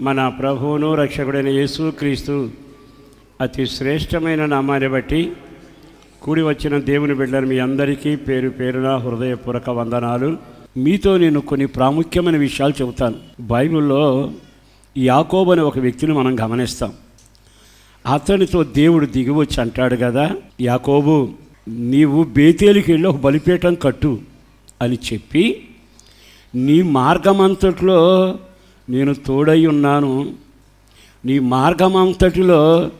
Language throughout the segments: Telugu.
మన ప్రభువును రక్షకుడైన యేసు క్రీస్తు అతి శ్రేష్టమైన నామాన్ని బట్టి కూడి వచ్చిన దేవుని బిడ్డలు మీ అందరికీ పేరు పేరున హృదయపూర్వక వందనాలు. మీతో నేను కొన్ని ప్రాముఖ్యమైన విషయాలు చెబుతాను. బైబిల్లో యాకోబు అనే ఒక వ్యక్తిని మనం గమనిస్తాం. అతనితో దేవుడు దిగివచ్చి అంటాడు కదా యాకోబు నీవు బేతేలికి వెళ్ళి ఒక బలిపీఠం కట్టు అని చెప్పి నీ మార్గమంతట్లో నేను తోడై ఉన్నాను. నీ మార్గం అంతటిలో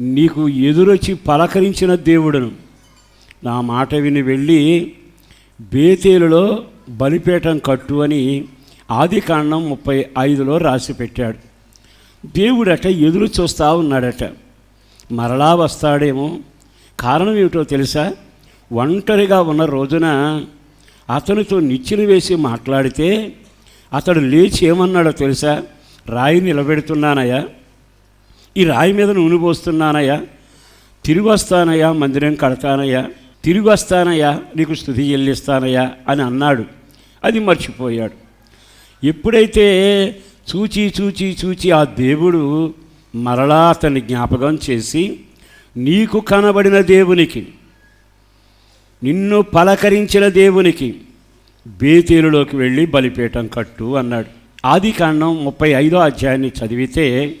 నీకు ఎదురొచ్చి పలకరించిన దేవుడును. నా మాట విని వెళ్ళి బేతేలులో బలిపేటం కట్టు అని ఆది కాండం ముప్పై ఐదులో రాసి పెట్టాడు. దేవుడట ఎదురు చూస్తూ ఉన్నాడట. మరలా వస్తాడేమో. కారణం ఏమిటో తెలుసా? ఒంటరిగా ఉన్న రోజున అతనితో నిచ్చెన వేసి మాట్లాడితే అతడు లేచి ఏమన్నాడో తెలుసా? రాయి నిలబెడుతున్నానయ్యా. ఈ రాయి మీద నూనె పోస్తున్నానయ్యా. తిరిగి వస్తానయ్యా మందిరం కడతానయ్యా. తిరిగి వస్తానయ్యా నీకు స్థుతి చెల్లిస్తానయ్యా అని అన్నాడు. అది మర్చిపోయాడు. ఎప్పుడైతే చూచి చూచి చూచి ఆ దేవుడు మరలా అతన్ని జ్ఞాపకం చేసి నీకు కనబడిన దేవునికి నిన్ను పలకరించిన దేవునికి బేతేలులోకి వెళ్ళి బలిపీఠం కట్టు అన్నాడు. ఆది కాండం ముప్పై ఐదో అధ్యాయాన్ని చదివితే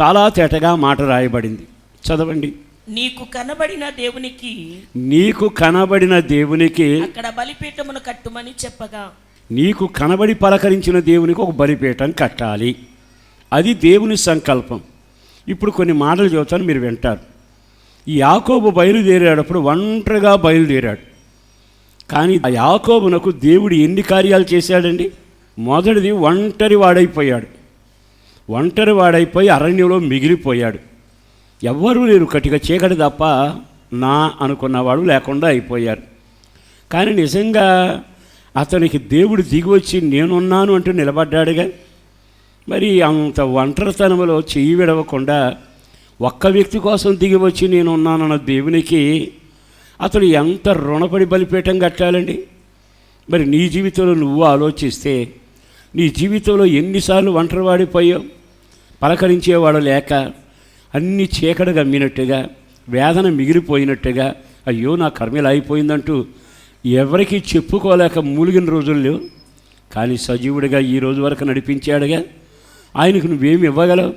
చాలా తేటగా మాట రాయబడింది. చదవండి. నీకు కనబడిన దేవునికి నీకు కనబడిన దేవునికి అక్కడ బలిపీఠమును కట్టుమని చెప్పగా. నీకు కనబడి పలకరించిన దేవునికి ఒక బలిపీఠం కట్టాలి. అది దేవుని సంకల్పం. ఇప్పుడు కొన్ని మాటలు చెబుతాను మీరు వింటారు. ఈ యాకోబు బయలుదేరేటప్పుడు ఒంటరిగా బయలుదేరాడు. కానీ ఆ యాకోబునకు దేవుడు ఎన్ని కార్యాలు చేశాడండి? మొదటిది ఒంటరి వాడైపోయాడు. ఒంటరి వాడైపోయి అరణ్యంలో మిగిలిపోయాడు. ఎవ్వరూ లేరు కటిక చీకటి తప్ప నా అనుకున్నవాడు లేకుండా అయిపోయారు. కానీ నిజంగా అతనికి దేవుడు దిగి వచ్చి నేనున్నాను అంటూ నిలబడ్డాడుగా. మరి అంత ఒంటరితనంలో చెయ్యి విడవకుండా ఒక్క వ్యక్తి కోసం దిగి వచ్చి నేనున్నానన్న దేవునికి అతడు ఎంత రుణపడి బలిపీఠం కట్టాలండి? మరి నీ జీవితంలో నువ్వు ఆలోచిస్తే నీ జీవితంలో ఎన్నిసార్లు ఒంటరివాడిపోయావు పలకరించేవాడు లేక అన్ని చీకటి గమ్మినట్టుగా వేదన మిగిలిపోయినట్టుగా అయ్యో నా కర్మలు అయిపోయిందంటూ ఎవరికి చెప్పుకోలేక మూలిగిన రోజులు లేవు. కానీ సజీవుడిగా ఈ రోజు వరకు నడిపించాడుగా. ఆయనకు నువ్వేమి ఇవ్వగలవు?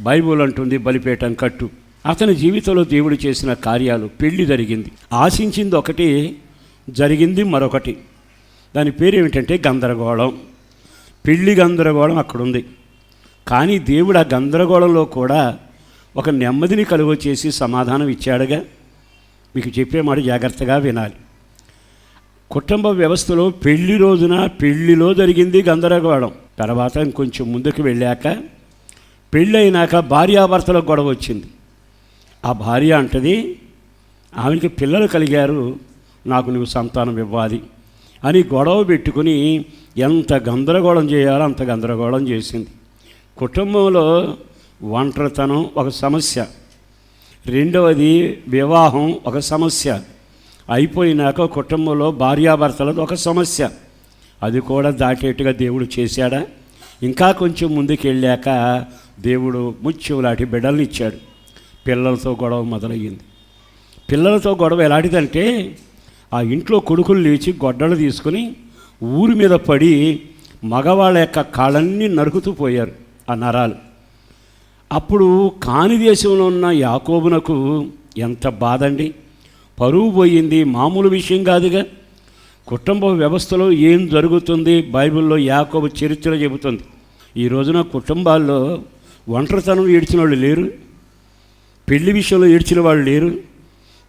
బైబుల్ అంటుంది బలిపేటం కట్టు. అతని జీవితంలో దేవుడు చేసిన కార్యాలు పెళ్ళి జరిగింది. ఆశించింది ఒకటి జరిగింది మరొకటి. దాని పేరు ఏమిటంటే గందరగోళం. పెళ్ళి గందరగోళం అక్కడుంది. కానీ దేవుడు ఆ గందరగోళంలో కూడా ఒక నెమ్మదిని కలువ చేసి సమాధానం ఇచ్చాడుగా. మీకు చెప్పే మాట జాగ్రత్తగా వినాలి. కుటుంబ వ్యవస్థలో పెళ్ళి రోజున పెళ్ళిలో జరిగింది గందరగోళం. తర్వాత ఇంకొంచెం ముందుకు వెళ్ళాక పెళ్ళి అయినాక భార్యాభర్తలకు గొడవ వచ్చింది. ఆ భార్య అంటది ఆమెకి పిల్లలు కలిగారు నాకు నువ్వు సంతానం ఇవ్వాలి అని గొడవ పెట్టుకుని ఎంత గందరగోళం చేయాలో అంత గందరగోళం చేసింది. కుటుంబంలో ఒంటరితనం ఒక సమస్య. రెండవది వివాహం ఒక సమస్య. అయిపోయినాక కుటుంబంలో భార్యాభర్తలది ఒక సమస్య. అది కూడా దాటేట్టుగా దేవుడు చేశాడా? ఇంకా కొంచెం ముందుకు వెళ్ళాక దేవుడు ముత్యంలాంటి బిడ్డల్ని ఇచ్చాడు. పిల్లలతో గొడవ మొదలయ్యింది. పిల్లలతో గొడవ ఎలాంటిదంటే ఆ ఇంట్లో కొడుకులు లేచి గొడ్డలు తీసుకుని ఊరి మీద పడి మగవాళ్ళ యొక్క కాళ్ళన్నీ నరుకుతూ పోయారు ఆ నరాలు. అప్పుడు కాని దేశంలో ఉన్న యాకోబునకు ఎంత బాధండి. పరువు పోయింది మామూలు విషయం కాదుగా. కుటుంబ వ్యవస్థలో ఏం జరుగుతుంది? బైబిల్లో యాకోబు చరిత్ర చెబుతుంది. ఈ రోజున కుటుంబాల్లో ఒంటరితనం ఏడ్చిన వాళ్ళు లేరు. పెళ్ళి విషయంలో ఏడ్చిన వాళ్ళు లేరు.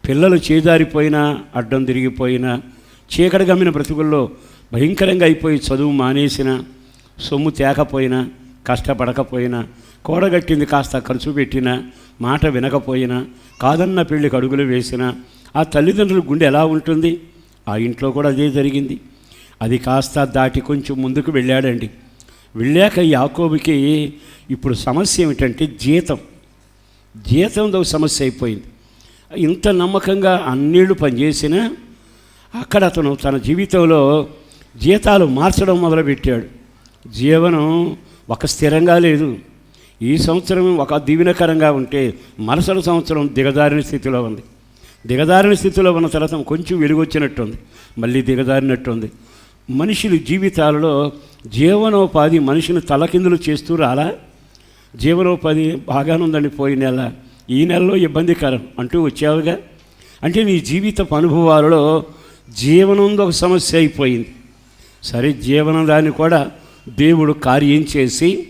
పిల్లలు చేదారిపోయినా అడ్డం తిరిగిపోయినా చీకటి గమ్మిన బ్రతుకుల్లో భయంకరంగా అయిపోయి చదువు మానేసిన సొమ్ము తేకపోయినా కష్టపడకపోయినా కూడగట్టింది కాస్త ఖర్చు పెట్టినా మాట వినకపోయినా కాదన్న పెళ్ళికి అడుగులు వేసినా ఆ తల్లిదండ్రుల గుండె ఎలా ఉంటుంది? ఆ ఇంట్లో కూడా అదే జరిగింది. అది కాస్త దాటి కొంచెం ముందుకు వెళ్ళాడండి. వెళ్ళాక యాకోబుకి ఇప్పుడు సమస్య ఏమిటంటే జీతం. జీతంతో సమస్య అయిపోయింది. ఇంత నమ్మకంగా అన్నిళ్ళు పనిచేసినా అక్కడ అతను తన జీవితంలో జీతాలు మార్చడం మొదలుపెట్టాడు. జీవనం ఒక స్థిరంగా లేదు. ఈ సంవత్సరం ఒక దీవెనకరంగా ఉంటే మరుసటి సంవత్సరం దిగదారిన స్థితిలో ఉంది. దిగదారిన స్థితిలో ఉన్న తర్వాత కొంచెం వెలుగొచ్చినట్టుంది. మళ్ళీ దిగదారినట్టుంది మనుషులు జీవితాలలో జీవనోపాధి మనిషిని తలకిందులు చేస్తూ రాలా? జీవనోపాధి బాగానే ఉందండి పోయిన నెల. ఈ నెలలో ఇబ్బందికరం అంటూ వచ్చావుగా. అంటే నీ జీవితపు అనుభవాలలో జీవనం ఒక సమస్య అయిపోయింది. సరే జీవనం దాన్ని కూడా దేవుడు కార్యం చేసి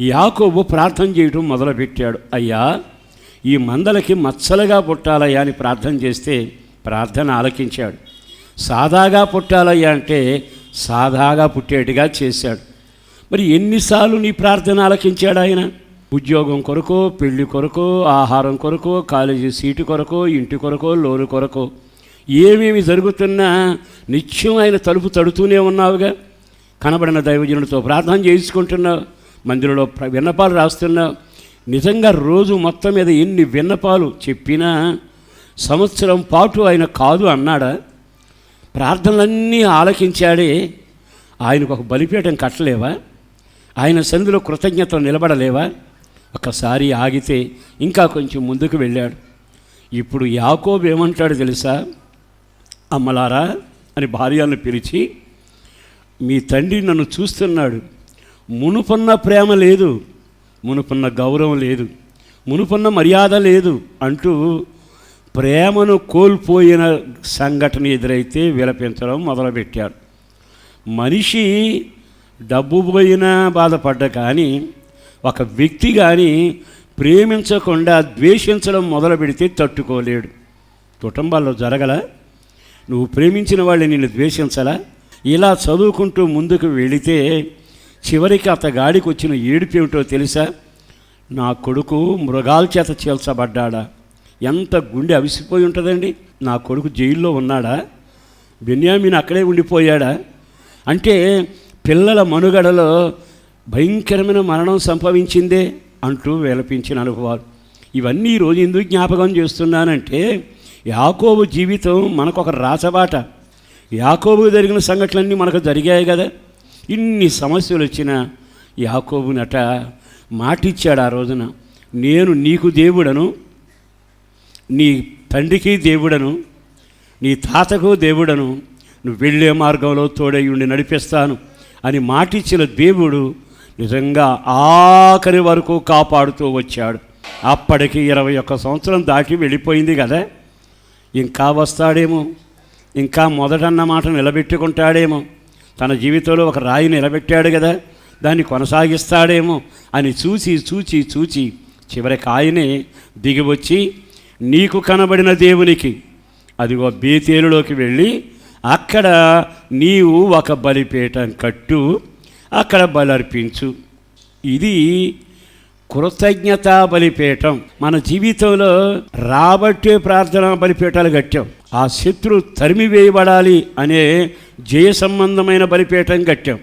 యాకోబు ప్రార్థన చేయటం మొదలుపెట్టాడు. అయ్యా ఈ మందలకి మచ్చలుగా పుట్టాలయ్యా అని ప్రార్థన చేస్తే ప్రార్థన ఆలకించాడు. సాదాగా పుట్టాలయ్యా అంటే సాదాగా పుట్టేట్టుగా చేశాడు. మరి ఎన్నిసార్లు నీ ప్రార్థన ఆలకించాడు ఆయన? ఉద్యోగం కొరకో పెళ్ళి కొరకో ఆహారం కొరకో కాలేజీ సీటు కొరకో ఇంటి కొరకో లోను కొరకో ఏమేమి జరుగుతున్నా నిత్యం ఆయన తలుపు తడుతూనే ఉన్నావుగా. కనబడిన దైవజనులతో ప్రార్థన చేయించుకుంటున్నావు. మందిరంలో విన్నపాలు రాస్తున్నావు. నిజంగా రోజు మొత్తం మీద ఎన్ని విన్నపాలు చెప్పినా సంవత్సరం పాటు ఆయన కాదు అన్నాడా? ప్రార్థనలన్నీ ఆలకించాడే. ఆయనకు ఒక బలిపీఠం కట్టలేవా? ఆయన సంధిలో కృతజ్ఞతలు నిలబడలేవా? ఒకసారి ఆగితే ఇంకా కొంచెం ముందుకు వెళ్ళాడు. ఇప్పుడు యాకోబు ఏమంటాడు తెలుసా? అమ్మలారా అని భార్యను పిలిచి మీ తండ్రి నన్ను చూస్తున్నాడు. మునుపున్న ప్రేమ లేదు మునుపున్న గౌరవం లేదు మునుపున్న మర్యాద లేదు అంటూ ప్రేమను కోల్పోయిన సంఘటన ఎదురైతే విలపించడం మొదలుపెట్టాడు. మనిషి డబ్బు పోయినా బాధపడ్డ కానీ ఒక వ్యక్తి కానీ ప్రేమించకుండా ద్వేషించడం మొదలు పెడితే తట్టుకోలేడు. కుటుంబాల్లో జరగల నువ్వు ప్రేమించిన వాళ్ళని నిన్ను ద్వేషించలా ఇలా చదువుకుంటూ ముందుకు వెళితే చివరికి అతగాడికి వచ్చిన ఏడుపు ఏమిటో తెలుసా? నా కొడుకు మృగాల చేత చీల్చబడ్డాడా? ఎంత గుండె అవిసిపోయి ఉంటుందండి? నా కొడుకు జైల్లో ఉన్నాడా? బెన్యామిన్ అక్కడే ఉండిపోయాడా? అంటే పిల్లల మనుగడలో భయంకరమైన మరణం సంభవించిందే అంటూ విలపించిన అనుభవాలు. ఇవన్నీ ఈరోజు ఎందుకు జ్ఞాపకం చేస్తున్నానంటే యాకోబు జీవితం మనకు ఒక రాసబాట యాకోబు జరిగిన సంఘటనలన్నీ మనకు జరిగాయి కదా. ఇన్ని సమస్యలు వచ్చినా యాకోబునట మాటిచ్చాడు ఆ రోజున. నేను నీకు దేవుడను నీ తండ్రికి దేవుడను నీ తాతకు దేవుడను నువ్వు వెళ్ళే మార్గంలో తోడై ఉండి నడిపిస్తాను. అని మాటిచ్చిన దేవుడు నిజంగా ఆఖరి వరకు కాపాడుతూ వచ్చాడు. అప్పటికి ఇరవై ఒక్క సంవత్సరం దాటి వెళ్ళిపోయింది కదా. ఇంకా వస్తాడేమో. ఇంకా మొదటన్న మాట నిలబెట్టుకుంటాడేమో. తన జీవితంలో ఒక రాయి నిలబెట్టాడు కదా. దాన్ని కొనసాగిస్తాడేమో అని చూసి చూచి చూచి చివరికి ఆయనే దిగివచ్చి నీకు కనబడిన దేవునికి అదిగో బేతేలులోకి వెళ్ళి అక్కడ నీవు ఒక బలిపీఠం కట్టు అక్కడ బలర్పించు. ఇది కృతజ్ఞతా బలిపీఠం. మన జీవితంలో రాబట్టే ప్రార్థన బలిపీఠాలు కట్టాం. ఆ శత్రు తరిమి వేయబడాలి అనే జయ సంబంధమైన బలిపీఠం కట్టాం.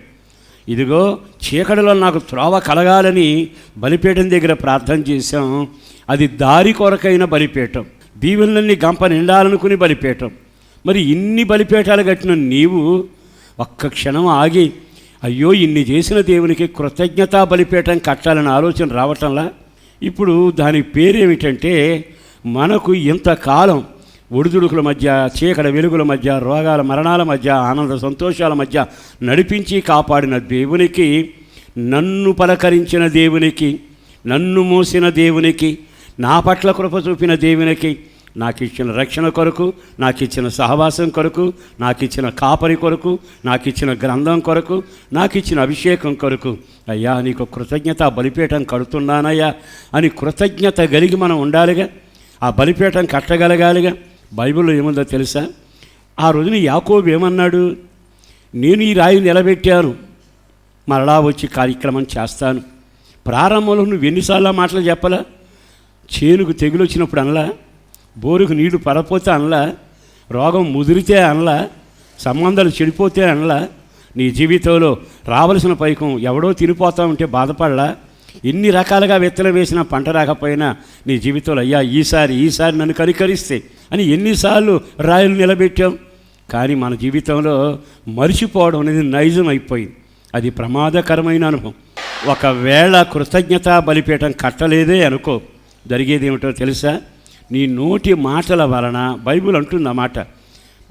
ఇదిగో చీకటిలో నాకు త్రోవ కలగాలని బలిపీఠం దగ్గర ప్రార్థన చేశాం. అది దారి కొరకైన బలిపీఠం. దీవెనలన్నీ గంప నిండాలనుకుని బలిపీఠం. మరి ఇన్ని బలిపేటాలు కట్టిన నీవు ఒక్క క్షణం ఆగి అయ్యో ఇన్ని చేసిన దేవునికి కృతజ్ఞతా బలిపేటం కట్టాలని ఆలోచన రావటంలా? ఇప్పుడు దాని పేరేమిటంటే మనకు ఇంతకాలం ఒడిదుడుకుల మధ్య చీకటి వెలుగుల మధ్య రోగాల మరణాల మధ్య ఆనంద సంతోషాల మధ్య నడిపించి కాపాడిన దేవునికి నన్ను పలకరించిన దేవునికి నన్ను మోసిన దేవునికి నా పట్ల కృప చూపిన దేవునికి నాకు ఇచ్చిన రక్షణ కొరకు నాకు ఇచ్చిన సహవాసం కొరకు నాకు ఇచ్చిన కాపరి కొరకు నాకు ఇచ్చిన గ్రంథం కొరకు నాకు ఇచ్చిన అభిషేకం కొరకు. అయ్యా నీకు కృతజ్ఞత బలిపీఠం కడుతున్నానయ్యా అని కృతజ్ఞత కలిగి మనం ఉండాలిగా. ఆ బలిపీఠం కట్టగలగాలిగా. బైబిల్లో ఏముందో తెలుసా? ఆ రోజున యాకోబు ఏమన్నాడు? నేను ఈ రాయి నిలబెట్టాను. మరలా వచ్చి కార్యక్రమం చేస్తాను. ప్రారంభంలో నువ్వు ఎన్నిసార్లు మాటలు చెప్పలా? చేనుకు తెగులు వచ్చినప్పుడు అనలా? బోరుకు నీళ్ళు పడపోతే అనలా రోగం ముదిరితే అనలా సంబంధాలు చెడిపోతే అనలా నీ జీవితంలో రావలసిన పైకం ఎవడో తినిపోతా ఉంటే బాధపడలా. ఎన్ని రకాలుగా విత్తనం వేసినా పంట రాకపోయినా నీ జీవితంలో అయ్యా ఈసారి ఈసారి నన్ను కనికరిస్తే అని ఎన్నిసార్లు రాయలు నిలబెట్టాం. కానీ మన జీవితంలో మరిచిపోవడం అనేది నైజం అయిపోయింది. అది ప్రమాదకరమైన అనుభవం. ఒకవేళ కృతజ్ఞత బలిపీఠం కట్టలేదే అనుకో జరిగేది ఏమిటో తెలుసా? నీ నోటి మాటల వలన బైబిల్ అంటుంది అన్నమాట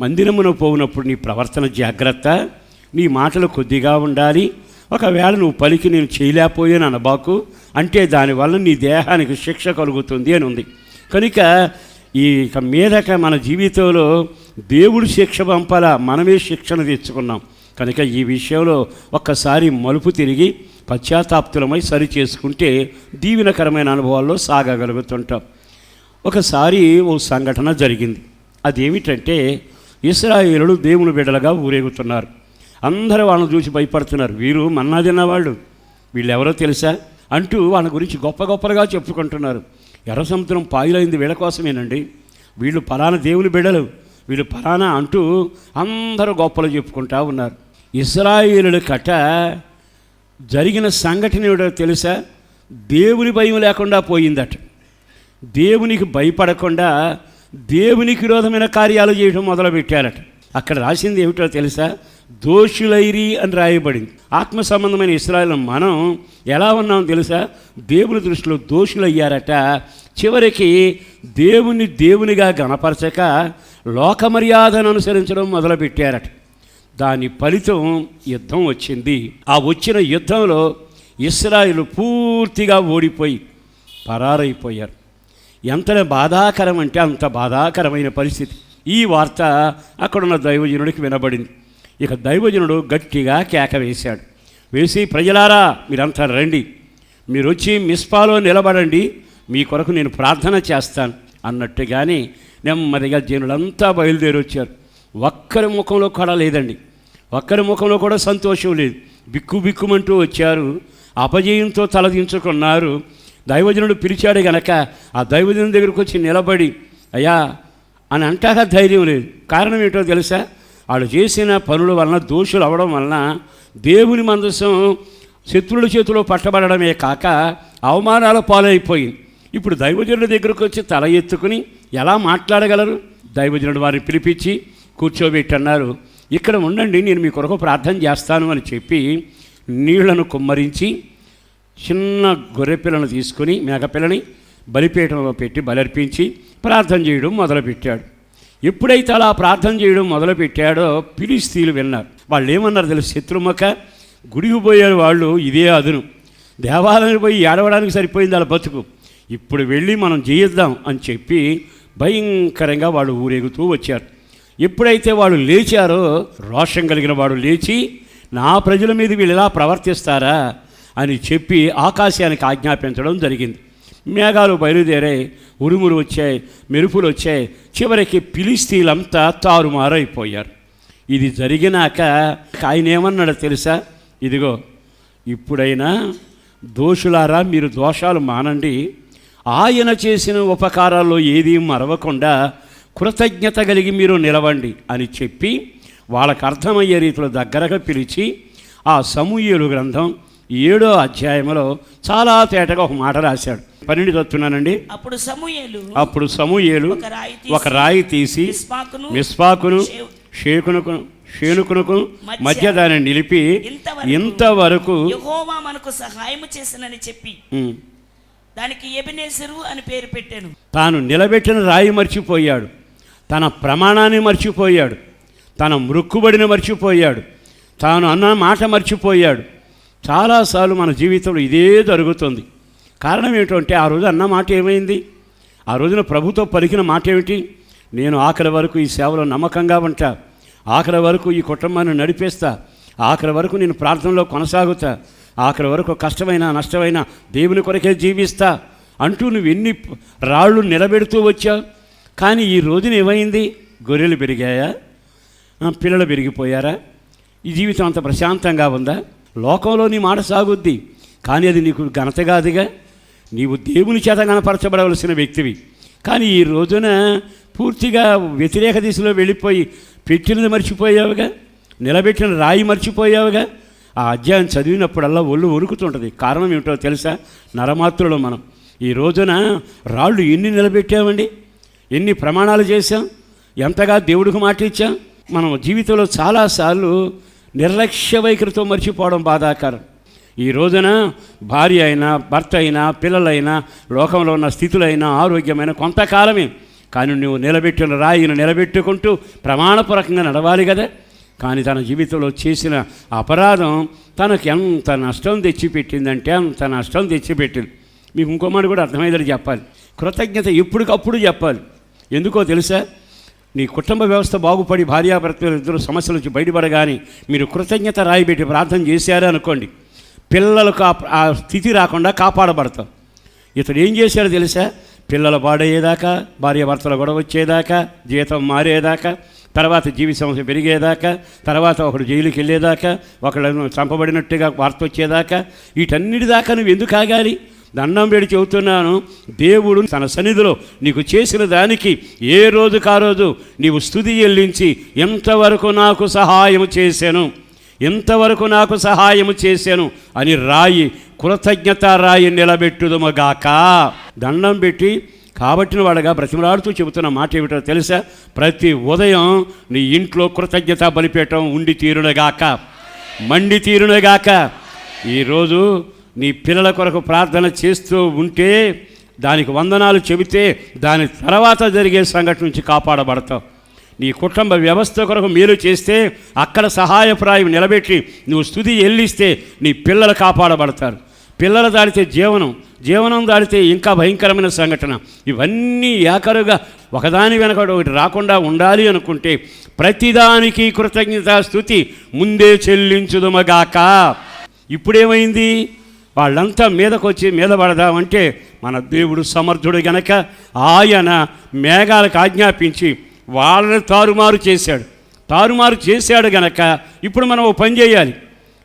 మందిరమును పోవునప్పుడు నీ ప్రవర్తన జాగ్రత్త నీ మాటలు కొద్దిగా ఉండాలి. ఒకవేళ నువ్వు పలికి నేను చేయలేకపోయాను అనబాకు అంటే దానివల్ల నీ దేహానికి శిక్ష కలుగుతుంది అని ఉంది. కనుక ఈ మీదక మన జీవితంలో దేవుడు శిక్ష పంపాల? మనమే శిక్షణ తెచ్చుకున్నాం. కనుక ఈ విషయంలో ఒక్కసారి మలుపు తిరిగి పశ్చాత్తాప్తులమై సరి చేసుకుంటే దీవెనకరమైన అనుభవాల్లో సాగగలుగుతుంటాం. ఒకసారి ఓ సంఘటన జరిగింది. అదేమిటంటే ఇస్రాయేలుడు దేవుని బిడ్డలుగా ఊరేగుతున్నారు. అందరూ వాళ్ళని చూసి భయపడుతున్నారు. వీరు మన్నా తిన్నవాళ్ళు. వీళ్ళెవరో తెలుసా? అంటూ వాళ్ళ గురించి గొప్ప గొప్పలుగా చెప్పుకుంటున్నారు. ఎర్ర సముద్రం పాయులైంది వీళ్ళ కోసమేనండి. వీళ్ళు పలానా దేవుని బిడ్డలు. వీళ్ళు పలానా అంటూ అందరూ గొప్పలు చెప్పుకుంటా ఉన్నారు. ఇస్రాయేలుడు కట జరిగిన సంఘటన ఏమిటో తెలుసా? దేవుని భయం లేకుండా పోయిందట. దేవునికి భయపడకుండా దేవునికి విరోధమైన కార్యాలు చేయడం మొదలుపెట్టారట. అక్కడ రాసింది ఏమిటో తెలుసా? దోషులైరి అని రాయబడింది. ఆత్మ సంబంధమైన ఇస్రాయల్ మనం ఎలా ఉన్నామో తెలుసా? దేవుని దృష్టిలో దోషులయ్యారట. చివరికి దేవుని దేవునిగా గణపరచక లోక మర్యాదను అనుసరించడం మొదలుపెట్టారట. దాని ఫలితం యుద్ధం వచ్చింది. ఆ వచ్చిన యుద్ధంలో ఇస్రాయిల్ పూర్తిగా ఓడిపోయి పరారైపోయారు. ఎంత బాధాకరం అంటే అంత బాధాకరమైన పరిస్థితి. ఈ వార్త అక్కడున్న దైవజనుడికి వినబడింది. ఇక దైవజనుడు గట్టిగా కేక వేశాడు. వేసి ప్రజలారా మీరంతా రండి. మీరు వచ్చి మిస్పాలో నిలబడండి. మీ కొరకు నేను ప్రార్థన చేస్తాను. అన్నట్టుగానే నెమ్మదిగా జనులంతా బయలుదేరి వచ్చారు ఒక్కరి ముఖంలో కూడా లేదండి. ఒక్కరి ముఖంలో కూడా సంతోషం లేదు. బిక్కు బిక్కుమంటూ వచ్చారు. అపజయంతో తలదించుకున్నారు. దైవజనుడు పిలిచాడు గనక ఆ దైవజనుడి దగ్గరకు వచ్చి నిలబడి అయ్యా అని అంటాక ధైర్యం లేదు. కారణం ఏంటో తెలుసా? వాళ్ళు చేసిన పనుల వలన దోషులు అవడం వలన దేవుని మందసం శత్రువుల చేతిలో పట్టబడడమే కాక అవమానాల పాలైపోయింది. ఇప్పుడు దైవజనుడి దగ్గరకు వచ్చి తల ఎత్తుకుని ఎలా మాట్లాడగలరు? దైవజనుడు వారిని పిలిపించి కూర్చోబెట్టన్నారు. ఇక్కడ ఉండండి నేను మీ కొరకు ప్రార్థన చేస్తాను అని చెప్పి నీళ్ళను కుమ్మరించి చిన్న గొర్రెపిల్లను తీసుకుని మేకపిల్లని బలిపీఠంలో పెట్టి బలర్పించి ప్రార్థన చేయడం మొదలుపెట్టాడు. ఎప్పుడైతే అలా ప్రార్థన చేయడం మొదలుపెట్టాడో పిలిస్తీలు విన్నారు. వాళ్ళు ఏమన్నారు తెలుసు? శత్రుముఖ గుడికి పోయే వాళ్ళు ఇదే అదును. దేవాలయానికి పోయి ఏడవడానికి సరిపోయింది వాళ్ళ బతుకు. ఇప్పుడు వెళ్ళి మనం చేయిద్దాం అని చెప్పి భయంకరంగా వాళ్ళు ఊరేగుతూ వచ్చారు. ఎప్పుడైతే వాళ్ళు లేచారో రోషం కలిగిన వాడు లేచి నా ప్రజల మీద వీళ్ళు ఇలా ప్రవర్తిస్తారా? అని చెప్పి ఆకాశానికి ఆజ్ఞాపించడం జరిగింది. మేఘాలు బయలుదేరాయి ఉరుములు వచ్చాయి మెరుపులు వచ్చాయి. చివరికి పిలిస్తీలంతా తారుమారైపోయారు. ఇది జరిగినాక ఆయన ఏమన్నాడు తెలుసా? ఇదిగో ఇప్పుడైనా దోషులారా మీరు దోషాలు మానండి. ఆయన చేసిన ఉపకారాల్లో ఏదీ మరవకుండా కృతజ్ఞత కలిగి మీరు నిలవండి అని చెప్పి వాళ్ళకు అర్థమయ్యే రీతిలో దగ్గరగా పిలిచి ఆ సమూహలు గ్రంథం ఏడో అధ్యాయంలో చాలా తేటగా ఒక మాట రాశాడు. పన్నెండు చదువుతున్నానండి. అప్పుడు సమూయేలు అప్పుడు సమూయేలు ఒక రాయి తీసి మిస్పాకును షేకునుకు షేనుకునుకు మధ్య దాన్ని నిలిపి ఇంతవరకు యెహోవా మనకు సహాయం చేసినని చెప్పి దానికి ఎబినేసరు అని పేరు పెట్టాను. తాను నిలబెట్టిన రాయి మర్చిపోయాడు. తన ప్రమాణాన్ని మర్చిపోయాడు. తన మృక్కుబడిని మర్చిపోయాడు. తాను అన్న మాట మర్చిపోయాడు. చాలాసార్లు మన జీవితంలో ఇదే జరుగుతుంది. కారణం ఏమిటంటే ఆ రోజు అన్న మాట ఏమైంది? ఆ రోజున ప్రభుతో పలికిన మాట ఏమిటి? నేను ఆఖరి వరకు ఈ సేవలో నమ్మకంగా ఉంటా. ఆఖరి వరకు ఈ కుటుంబాన్ని నడిపేస్తా. ఆఖరి వరకు నేను ప్రార్థనలో కొనసాగుతా. ఆఖరి వరకు కష్టమైన నష్టమైన దేవుని కొరకే జీవిస్తా అంటూ నువ్వు ఎన్ని రాళ్ళు నిలబెడుతూ వచ్చావు కానీ ఈ రోజున ఏమైంది? గొర్రెలు పెరిగాయా? పిల్లలు పెరిగిపోయారా? ఈ జీవితం అంత ప్రశాంతంగా ఉందా? లోకంలో నీ మాట సాగుద్ది. కానీ అది నీకు ఘనత కాదుగా. నీవు దేవుని చేత గణపరచబడవలసిన వ్యక్తివి. కానీ ఈ రోజున పూర్తిగా వ్యతిరేక దిశలో వెళ్ళిపోయి పెట్టినది మర్చిపోయావుగా? నిలబెట్టిన రాయి మర్చిపోయావుగా? ఆ అధ్యాయం చదివినప్పుడల్లా ఒళ్ళు ఉరుకుతుంటుంది. కారణం ఏమిటో తెలుసా? నరమాత్రులు మనం. ఈ రోజున రాళ్ళు ఎన్ని నిలబెట్టామండి? ఎన్ని ప్రమాణాలు చేశాం? ఎంతగా దేవుడికి మాట ఇచ్చాం మనం జీవితంలో చాలాసార్లు నిర్లక్ష్య వైఖరితో మర్చిపోవడం బాధాకరం. ఈ రోజున భార్య అయినా భర్త అయినా పిల్లలైనా లోకంలో ఉన్న స్థితులైనా ఆరోగ్యమైన కొంతకాలమే. కానీ నువ్వు నిలబెట్టిన రాయిని నిలబెట్టుకుంటూ ప్రమాణపూర్వకంగా నడవాలి కదా. కానీ తన జీవితంలో చేసిన అపరాధం తనకు ఎంత నష్టం తెచ్చిపెట్టిందంటే అంత నష్టం తెచ్చిపెట్టింది. మీకు ఇంకో మాట కూడా అర్థమయ్యేదని చెప్పాలి. కృతజ్ఞత ఎప్పటికప్పుడు చెప్పాలి. ఎందుకో తెలుసా? నీ కుటుంబ వ్యవస్థ బాగుపడి భార్యాభర్తలు ఇద్దరు సమస్యల నుంచి బయటపడగానే మీరు కృతజ్ఞత రాయిబెట్టి ప్రార్థన చేశారు అనుకోండి పిల్లలకు ఆ- స్థితి రాకుండా కాపాడబడతాం. ఇతడు ఏం చేశాడో తెలుసా? పిల్లలు పాడయ్యేదాకా భార్యాభర్తలు గొడవ వచ్చేదాకా జీతం మారేదాకా తర్వాత జీవి సమస్య పెరిగేదాకా తర్వాత ఒకడు జైలుకి వెళ్ళేదాకా ఒకళ్ళు చంపబడినట్టుగా వార్త వచ్చేదాకా వీటన్నిటి దాకా నువ్వు ఎందుకు ఆగాలి? దండం పెడి చెబుతున్నాను దేవుడు తన సన్నిధిలో నీకు చేసిన దానికి ఏ రోజుకు ఆ రోజు నీవు స్థుతి చెల్లించి ఎంతవరకు నాకు సహాయం చేశాను ఎంతవరకు నాకు సహాయం చేశాను అని రాయి కృతజ్ఞత రాయి నిలబెట్టుదుమగాక. దండం పెట్టి కాబట్టిన వాడగా బ్రతిమలాడుతూ చెబుతున్న మాట ఏమిటో తెలుసా? ప్రతి ఉదయం నీ ఇంట్లో కృతజ్ఞత బలిపేయటం ఉండి తీరునగాక. మండి తీరునగాక. ఈరోజు నీ పిల్లల కొరకు ప్రార్థన చేస్తూ ఉంటే దానికి వందనాలు చెబితే దాని తర్వాత జరిగే సంఘటన నుంచి కాపాడబడతావు. నీ కుటుంబ వ్యవస్థ కొరకు మేలు చేస్తే అక్కడ సహాయప్రాయం నిలబెట్టి నువ్వు స్థుతి ఎల్లిస్తే నీ పిల్లలు కాపాడబడతారు. పిల్లలు దాడితే జీవనం జీవనం దాడితే ఇంకా భయంకరమైన సంఘటన. ఇవన్నీ ఏకరుగా ఒకదాని వెనక ఒకటి రాకుండా ఉండాలి అనుకుంటే ప్రతిదానికి కృతజ్ఞత స్థుతి ముందే చెల్లించుదుమగాక. ఇప్పుడేమైంది? వాళ్ళంతా మీదకొచ్చి మీద పడదామంటే మన దేవుడు సమర్థుడు గనక ఆయన మేఘాలకు ఆజ్ఞాపించి వాళ్ళని తారుమారు చేశాడు. తారుమారు చేశాడు గనక ఇప్పుడు మనం ఓ పని చేయాలి.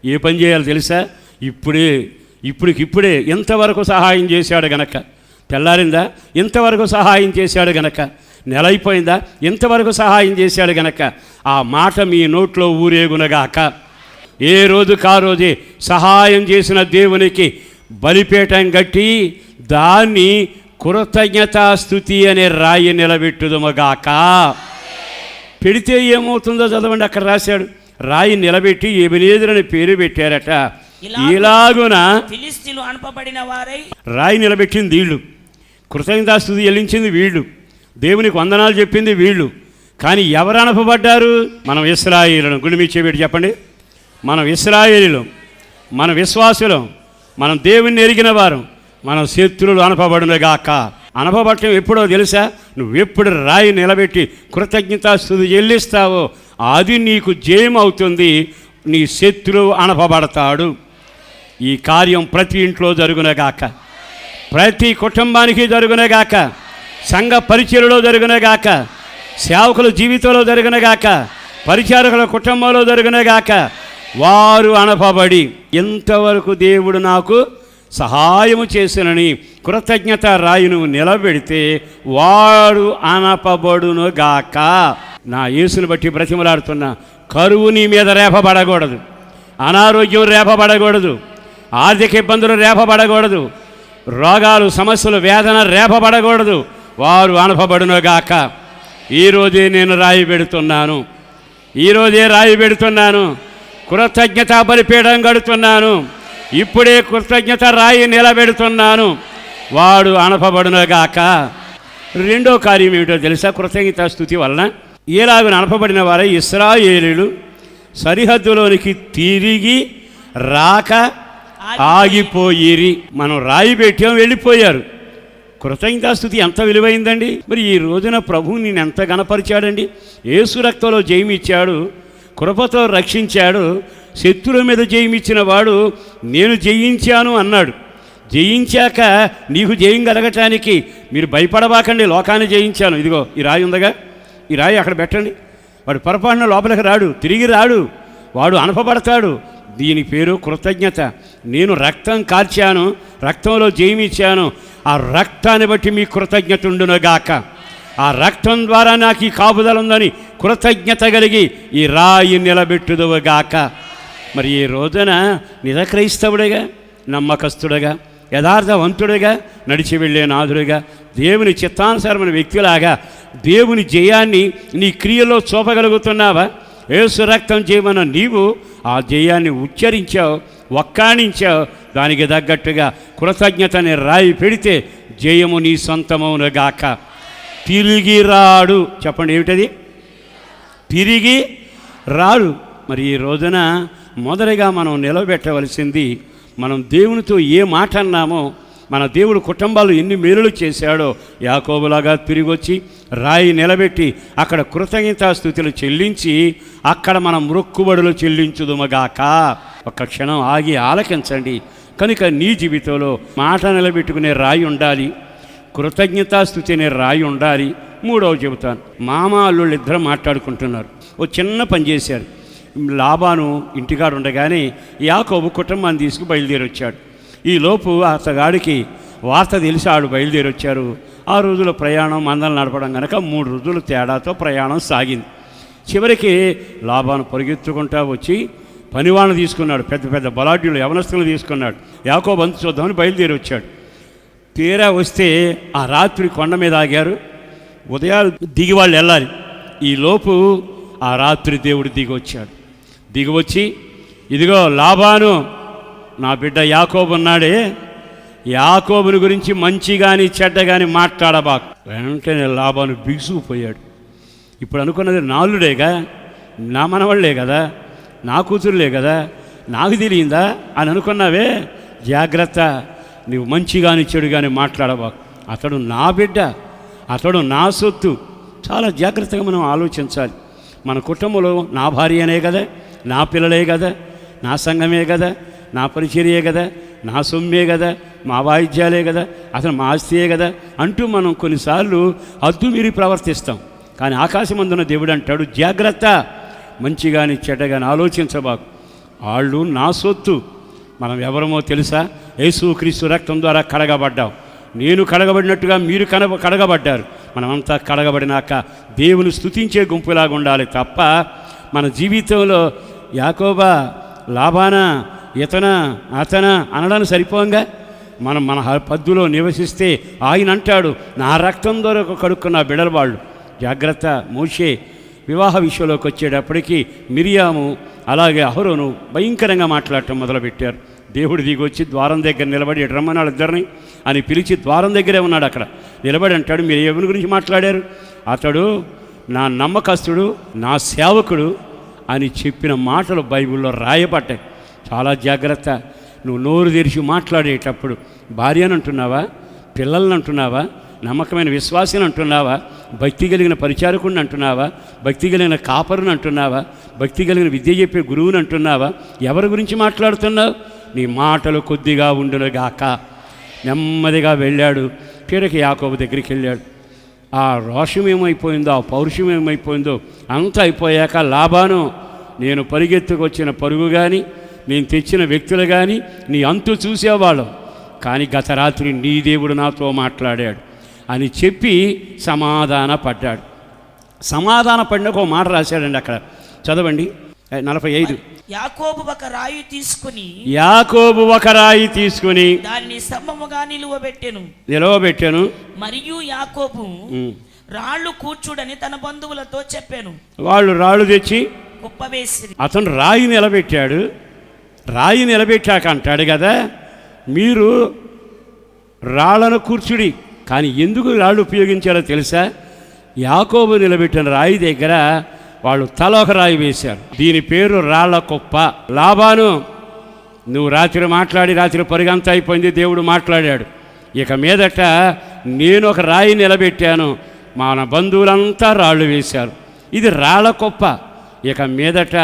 ఏ పని చేయాలి తెలుసా? ఇప్పుడే ఇప్పటికిప్పుడే ఎంతవరకు సహాయం చేశాడు గనక. తెల్లారిందా? ఎంతవరకు సహాయం చేశాడు గనక. నెల అయిపోయిందా ఎంతవరకు సహాయం చేశాడు గనక. ఆ మాట మీ నోట్లో ఊరేగునగాక ఏ రోజు కా రోజే సహాయం చేసిన దేవునికి బలిపీఠం కట్టి దాన్ని కృతజ్ఞతాస్థుతి అనే రాయి నిలబెట్టుదుమగాక. పెడితే ఏమవుతుందో చదవండి అక్కడ రాశాడు. రాయి నిలబెట్టి ఎబినేదురు అనే పేరు పెట్టారట. ఇలాగున? ఫిలిస్తీన్లు అనపబడిన వారై రాయి నిలబెట్టింది వీళ్ళు. కృతజ్ఞతాస్థుతి చెల్లించింది వీళ్ళు. దేవునికి వందనాలు చెప్పింది వీళ్ళు. కానీ ఎవరు అనపబడ్డారు? మనం ఇస్రాయేలును గుడిమి చేపెట్టి చెప్పండి. మనం ఇస్రాయేలీలు మన విశ్వాసులు మనం దేవుణ్ణి ఎరిగిన వారు మన శత్రులు గాక. అనపబట్టం ఎప్పుడో తెలుసా? నువ్వు ఎప్పుడు రాయి నిలబెట్టి కృతజ్ఞతాస్థుతి చెల్లిస్తావో అది నీకు జయం అవుతుంది నీ శత్రువు అనపబడతాడు ఈ కార్యం ప్రతి ఇంట్లో జరుగునగాక ప్రతి కుటుంబానికి జరుగునగాక సంఘ పరిచయలో జరుగునగాక సేవకుల జీవితంలో జరుగునగాక పరిచారకుల కుటుంబంలో జరుగునగాక వారు అనపబడి ఎంతవరకు దేవుడు నాకు సహాయము చేసినని కృతజ్ఞత రాయును నిలబెడితే వాడు అనపబడునుగాక నా యేసును బట్టి బ్రతిమలాడుతున్నా కరువు నీ మీద రేపబడకూడదు. అనారోగ్యం రేపబడకూడదు. ఆర్థిక ఇబ్బందులు రేపబడకూడదు. రోగాలు సమస్యలు వేదన రేపబడకూడదు. వారు అనపబడునుగాక ఈరోజే నేను రాయి పెడుతున్నాను. ఈరోజే రాయి పెడుతున్నాను. కృతజ్ఞత బలిపీఠం గడుతున్నాను. ఇప్పుడే కృతజ్ఞత రాయి నిలబెడుతున్నాను. వాడు అనపబడునగాక రెండో కార్యం ఏమిటో తెలుసా? కృతజ్ఞత స్థుతి వలన. ఏలాగున అనపబడిన వారే ఇస్రాయేలీలు. సరిహద్దులోనికి తిరిగి రాక ఆగిపోయిరి. మనం రాయి పెట్టాం వెళ్ళిపోయారు. కృతజ్ఞతాస్థుతి ఎంత విలువైందండి? మరి ఈ రోజున ప్రభువు నేను ఎంత గణపరిచాడండి ఏసు రక్తంలో జయమిచ్చాడు. కృపతో రక్షించాడు. శత్రుల మీద జయమిచ్చిన వాడు నేను జయించాను అన్నాడు. జయించాక నీకు జయం కలగటానికి మీరు భయపడబాకండి లోకాన్ని జయించాను. ఇదిగో ఈ రాయి ఉందగా? ఈ రాయి అక్కడ పెట్టండి. వాడు పొరపాటున లోపలికి రాడు తిరిగి రాడు. వాడు అనపబడతాడు దీని పేరు కృతజ్ఞత. నేను రక్తం కార్చాను రక్తంలో జయమిచ్చాను. ఆ రక్తాన్ని బట్టి మీ కృతజ్ఞత ఉండునగాక. ఆ రక్తం ద్వారా నాకు ఈ కాపుదల ఉందని కృతజ్ఞత కలిగి ఈ రాయి నిలబెట్టుదువుగాక. మరి ఈ రోజున నిజ క్రైస్తవుడిగా నమ్మకస్తుడుగా యథార్థవంతుడిగా నడిచి వెళ్ళే నాథుడిగా దేవుని చిత్తానుసారమైన వ్యక్తిలాగా దేవుని జయాన్ని నీ క్రియలో చూపగలుగుతున్నావా? ఏసు రక్తం చేయమన్న నీవు ఆ జయాన్ని ఉచ్చరించావు ఒక్కాణించావు దానికి తగ్గట్టుగా కృతజ్ఞతని రాయి పెడితే జయము నీ సొంతమవునుగాక. తిరిగి రాడు. చెప్పండి ఏమిటది? తిరిగి రాడు. మరి ఈ రోజున మొదటిగా మనం నిలబెట్టవలసింది మనం దేవునితో ఏ మాట అన్నామో మన దేవుడు కుటుంబాలు ఎన్ని మేలులు చేశాడో యాకోబులాగా తిరిగి వచ్చి రాయి నిలబెట్టి అక్కడ కృతజ్ఞతాస్థుతులు చెల్లించి అక్కడ మనం మృక్కుబడులు చెల్లించుదుమగాక. ఒక్క క్షణం ఆగి ఆలకించండి. కనుక నీ జీవితంలో మాట నిలబెట్టుకునే రాయి ఉండాలి కృతజ్ఞతాస్థుతి అనే రాయి ఉండాలి మూడవ చెబుతాను. మామ అల్లుళ్ళు ఇద్దరు మాట్లాడుకుంటున్నారు. ఓ చిన్న పని చేశారు. లాభాను ఇంటికాడు ఉండగానే యాకోబు కుటుంబాన్ని తీసుకు బయలుదేరి వచ్చాడు ఈ లోపు అతగాడికి వార్త తెలిసి ఆడు బయలుదేరి వచ్చారు ఆ రోజుల ప్రయాణం మందలు నడపడం కనుక మూడు రోజులు తేడాతో ప్రయాణం సాగింది. చివరికి లాభాను పరిగెత్తుకుంటా వచ్చి పనివాళ్ళని తీసుకున్నాడు. పెద్ద పెద్ద బలాఢ్యులు యవనస్తులు తీసుకున్నాడు. యాకో అంతు చూద్దామని బయలుదేరి వచ్చాడు తీరా వస్తే ఆ రాత్రి కొండ మీద ఆగారు. ఉదయాలు దిగి వాళ్ళు వెళ్ళాలి. ఈ లోపు ఆ రాత్రి దేవుడు దిగి వచ్చాడు దిగి వచ్చి ఇదిగో లాభాను నా బిడ్డ యాకోబు ఉన్నాడే. యాకోబుని గురించి మంచి కానీ చెడ్డ కానీ మాట్లాడబాకు. వెంటనే లాభాను బిగుసుకుపోయాడు. ఇప్పుడు అనుకున్నది నాలుడేగా? నా మనవాళ్ళే కదా? నా కూతురులే కదా? నాకు తెలియందా? అని అనుకున్నావే? జాగ్రత్త నువ్వు మంచి కానీ చెడు కానీ మాట్లాడబాకు. అతడు నా బిడ్డ. అతడు నా సొత్తు. చాలా జాగ్రత్తగా మనం ఆలోచించాలి. మన కుటుంబంలో నా భార్యనే కదా నా పిల్లలే కదా నా సంఘమే కదా నా పరిచర్యే కదా నా సొమ్మే కదా మా వాయిద్యాలే కదా అసలు మా ఆస్తియే కదా అంటూ మనం కొన్నిసార్లు అద్దుమీరి ప్రవర్తిస్తాం. కానీ ఆకాశమందున దేవుడు అంటాడు జాగ్రత్త మంచిగాని చెడ్డగాని ఆలోచించబాకు. వాళ్ళు నా సొత్తు. మనం ఎవరమో తెలుసా? యేసుక్రీస్తు రక్తం ద్వారా కడగబడ్డాం. నేను కడగబడినట్టుగా మీరు కన కడగబడ్డారు. మనమంతా కడగబడినాక దేవుని స్థుతించే గుంపులాగా ఉండాలి తప్ప మన జీవితంలో యాకోబా లాభాన ఇతన అతన అనడానికి సరిపోంగా? మనం మన పద్దులో నివసిస్తే ఆయన అంటాడు నా రక్తం ద్వారా కడుక్కున్న బిడల వాళ్ళు. జాగ్రత్త మోషే వివాహ విషయంలోకి వచ్చేటప్పటికీ మిరియాము అలాగే అహరోను భయంకరంగా మాట్లాడటం మొదలుపెట్టారు. దేవుడు దిగి వచ్చి ద్వారం దగ్గర నిలబడి రమ్మని వాళ్ళిద్దరిని? ఇద్దరిని అని పిలిచి ద్వారం దగ్గరే ఉన్నాడు అక్కడ. నిలబడి అంటాడు మీరు ఎవరి గురించి మాట్లాడారు? అతడు నా నమ్మకస్తుడు నా సేవకుడు అని చెప్పిన మాటలు బైబిల్లో రాయబడ్డాయి. చాలా జాగ్రత్త. నువ్వు నోరు తెరిచి మాట్లాడేటప్పుడు భార్యను అంటున్నావా? పిల్లల్ని అంటున్నావా? నమ్మకమైన విశ్వాసిని అంటున్నావా? భక్తి కలిగిన పరిచారకుడిని అంటున్నావా? భక్తి కలిగిన కాపరుని అంటున్నావా? భక్తి కలిగిన విద్య చెప్పే గురువుని అంటున్నావా? ఎవరి గురించి మాట్లాడుతున్నావు? నీ మాటలు కొద్దిగా ఉండునుగాక నెమ్మదిగా వెళ్ళాడు. చివరికి యాకోబు దగ్గరికి వెళ్ళాడు. ఆ రోషం ఏమైపోయిందో ఆ పౌరుషం ఏమైపోయిందో అంతా అయిపోయాక లాభాను నేను పరిగెత్తుకొచ్చిన పరుగు కానీ నేను తెచ్చిన వ్యక్తులు కానీ నీ అంతు చూసేవాళ్ళం. కానీ గత రాత్రి నీ దేవుడు నాతో మాట్లాడాడు అని చెప్పి సమాధాన పడ్డాడు. సమాధాన పడిన ఒక మాట రాశాడండి అక్కడ. చదవండి. నలభై ఐదు. యాకోబు ఒక రాయి తీసుకుని యాకోబు ఒక రాయి తీసుకుని దాన్ని స్తంభముగా నిలువబెట్టెను. నిలవబెట్టాను. మరియు యాకోబు. రాళ్ళు కూర్చుడని తన బంధువులతో చెప్పాను. వాళ్ళు రాళ్ళు తెచ్చి కుప్పవేసిరి అతను రాయి నిలబెట్టాడు. రాయి నిలబెట్టాక అంటాడు కదా మీరు రాళ్ళను కూర్చుడి కానీ ఎందుకు రాళ్ళు ఉపయోగించారో తెలుసా? యాకోబు నిలబెట్టిన రాయి దగ్గర వాళ్ళు తల ఒక రాయి వేశారు. దీని పేరు రాళ్ళ కుప్ప లాభాను నువ్వు రాత్రి మాట్లాడి రాత్రి పరిగంత అయిపోయింది దేవుడు మాట్లాడాడు. ఇక మీదట నేను ఒక రాయి నిలబెట్టాను. మన బంధువులంతా రాళ్ళు వేశారు. ఇది రాళ్ళ కుప్ప ఇక మీదట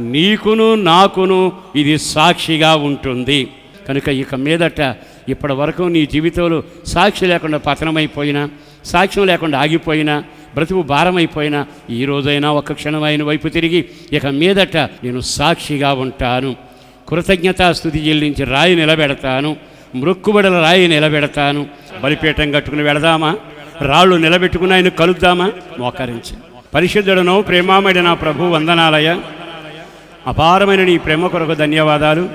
నీకును నాకును ఇది సాక్షిగా ఉంటుంది. కనుక ఇక మీదట ఇప్పటి వరకు నీ జీవితంలో సాక్షి లేకుండా పతనమైపోయినా సాక్ష్యం లేకుండా ఆగిపోయినా బ్రతుకు భారమైపోయినా ఈ రోజైనా ఒక క్షణం ఆయన వైపు తిరిగి ఇక మీదట నేను సాక్షిగా ఉంటాను. కృతజ్ఞతాస్థుతి చెల్లించి రాయి నిలబెడతాను. మృక్కుబడల రాయి నిలబెడతాను. బలిపీఠం కట్టుకుని వెళదామా? రాళ్ళు నిలబెట్టుకుని ఆయన కలుద్దామా? మోకరించి. పరిశుద్ధుడను ప్రేమామడి నా ప్రభు వందనాలయ అపారమైన నీ ప్రేమ కొరకు ధన్యవాదాలు.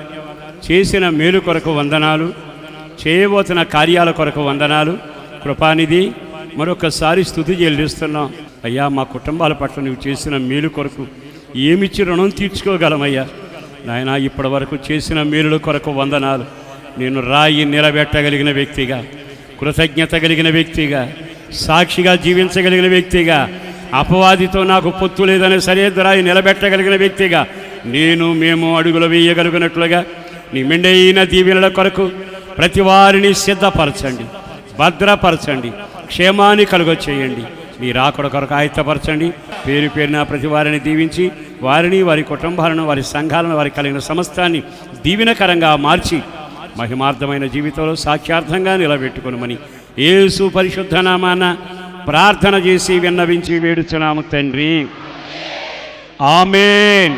చేసిన మేలు కొరకు వందనాలు. చేయబోతున్న కార్యాల కొరకు వందనాలు. కృపానిధి మరొకసారి స్థుతి చెల్లిస్తున్నాం. అయ్యా మా కుటుంబాల పట్ల నువ్వు చేసిన మేలు కొరకు ఏమిచ్చి రుణం తీర్చుకోగలమయ్యా? నాయన ఇప్పటి వరకు చేసిన మేలుల కొరకు వందనాలు. నేను రాయి నిలబెట్టగలిగిన వ్యక్తిగా కృతజ్ఞత కలిగిన వ్యక్తిగా సాక్షిగా జీవించగలిగిన వ్యక్తిగా అపవాదితో నాకు పొత్తు లేదనే సరే రాయి నిలబెట్టగలిగిన వ్యక్తిగా నేను మేము అడుగులు వేయగలిగినట్లుగా నీ మెండైన దీవెనల కొరకు ప్రతి వారిని సిద్ధపరచండి భద్రపరచండి. క్షేమాన్ని కలుగ చేయండి. మీ రాకడ కొరకు ఆయత్తపరచండి. పేరు పేరున ప్రతి వారిని దీవించి వారిని వారి కుటుంబాలను వారి సంఘాలను వారికి కలిగిన సమస్తాన్ని దీవెనకరంగా మార్చి మహిమార్థమైన జీవితంలో సాక్ష్యార్థంగా నిలబెట్టుకునమని ఏసు పరిశుద్ధ నామాన ప్రార్థన చేసి విన్నవించి వేడుచున్నాము తండ్రి. ఆమెన్.